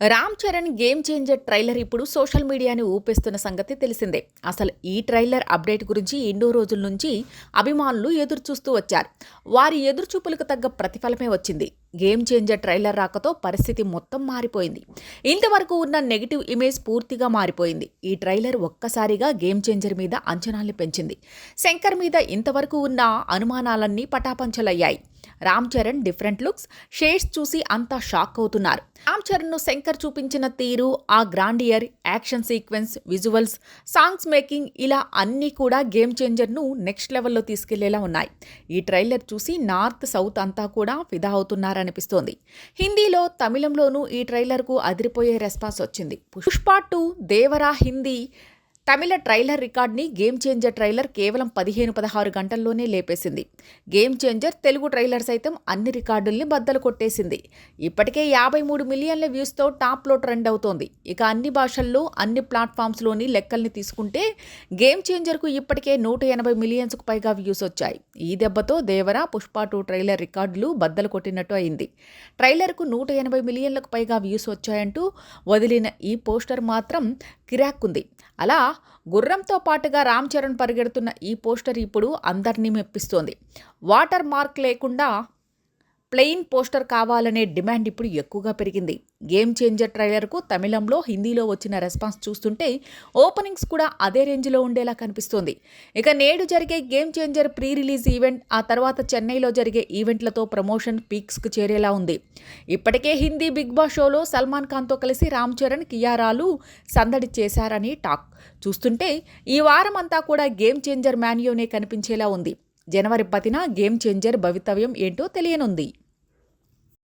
Ram Charan game changer trailer ఇప్పుడు social మీడియాని ఊపేస్తున్న సంగతి తెలిసిందే. అసలు ఈ ట్రైలర్ అప్డేట్ గురించి ఎన్నో రోజుల నుంచి అభిమానులు ఎదురు చూస్తూ వచ్చారు. వారి ఎదురుచూపులకు తగ్గ ప్రతిఫలమే వచ్చింది. గేమ్ చేంజర్ ట్రైలర్ రాకతో పరిస్థితి మొత్తం మారిపోయింది. ఇంతవరకు ఉన్న నెగిటివ్ ఇమేజ్ పూర్తిగా మారిపోయింది. ఈ ట్రైలర్ ఒక్కసారిగా గేమ్ చేంజర్ మీద అంచనాల్ని పెంచింది. శంకర్ మీద ఇంతవరకు ఉన్న అనుమానాలన్నీ పటాపంచలయ్యాయి. Ram Charan different looks. Shades చూసి అంతా షాక్ అవుతున్నారు. రామ్ చరణ్ను శంకర్ చూపించిన తీరు ఆ grandeur action sequence visuals songs making ఇలా అన్నీ కూడా గేమ్ చేంజర్ను నెక్స్ట్ లెవెల్లో తీసుకెళ్ళేలా ఉన్నాయి. ఈ ట్రైలర్ చూసి నార్త్ సౌత్ అంతా కూడా ఫిదా అవుతున్నారనిపిస్తోంది. హిందీలో తమిళంలోనూ ఈ ట్రైలర్కు అదిరిపోయే రెస్పాన్స్ వచ్చింది. పుష్ప టూ దేవరా హిందీ తమిళ ట్రైలర్ రికార్డ్ని గేమ్ చేంజర్ ట్రైలర్ కేవలం పదిహేను పదహారు గంటల్లోనే లేపేసింది. గేమ్ చేంజర్ తెలుగు ట్రైలర్ సైతం అన్ని రికార్డుల్ని బద్దలు కొట్టేసింది. ఇప్పటికే యాభై మూడు మిలియన్ల వ్యూస్తో టాప్లో ట్రెండ్ అవుతోంది. ఇక అన్ని భాషల్లో అన్ని ప్లాట్ఫామ్స్లోని లెక్కల్ని తీసుకుంటే గేమ్ చేంజర్కు ఇప్పటికే నూట ఎనభై మిలియన్స్కు పైగా వ్యూస్ వచ్చాయి. ఈ దెబ్బతో దేవర పుష్ప టూ ట్రైలర్ రికార్డులు బద్దలు కొట్టినట్టు అయింది. ట్రైలర్కు నూట ఎనభై మిలియన్లకు పైగా వ్యూస్ వచ్చాయంటూ వదిలిన ఈ పోస్టర్ మాత్రం కిరాక్కుంది. అలా గుర్రంతో పాటుగా రామ్ చరణ్ పరిగెడుతున్న ఈ పోస్టర్ ఇప్పుడు అందరినీ మెప్పిస్తోంది. వాటర్ మార్క్ లేకుండా ప్లెయిన్ పోస్టర్ కావాలనే డిమాండ్ ఇప్పుడు ఎక్కువగా పెరిగింది. గేమ్ చేంజర్ ట్రైలర్కు తమిళంలో హిందీలో వచ్చిన రెస్పాన్స్ చూస్తుంటే ఓపెనింగ్స్ కూడా అదే రేంజ్లో ఉండేలా కనిపిస్తోంది. ఇక నేడు జరిగే game changer pre release event ఆ తర్వాత చెన్నైలో జరిగే ఈవెంట్లతో ప్రమోషన్ పీక్స్కు చేరేలా ఉంది. ఇప్పటికే హిందీ బిగ్ బాస్ షోలో సల్మాన్ ఖాన్తో కలిసి రామ్ చరణ్ కియారాలు సందడి చేశారని టాక్. చూస్తుంటే ఈ వారం అంతా కూడా గేమ్ చేంజర్ మాన్యోనే కనిపించేలా ఉంది. జనవరి పదిన గేమ్ చేంజర్ భవితవ్యం ఏంటో తెలియనుంది.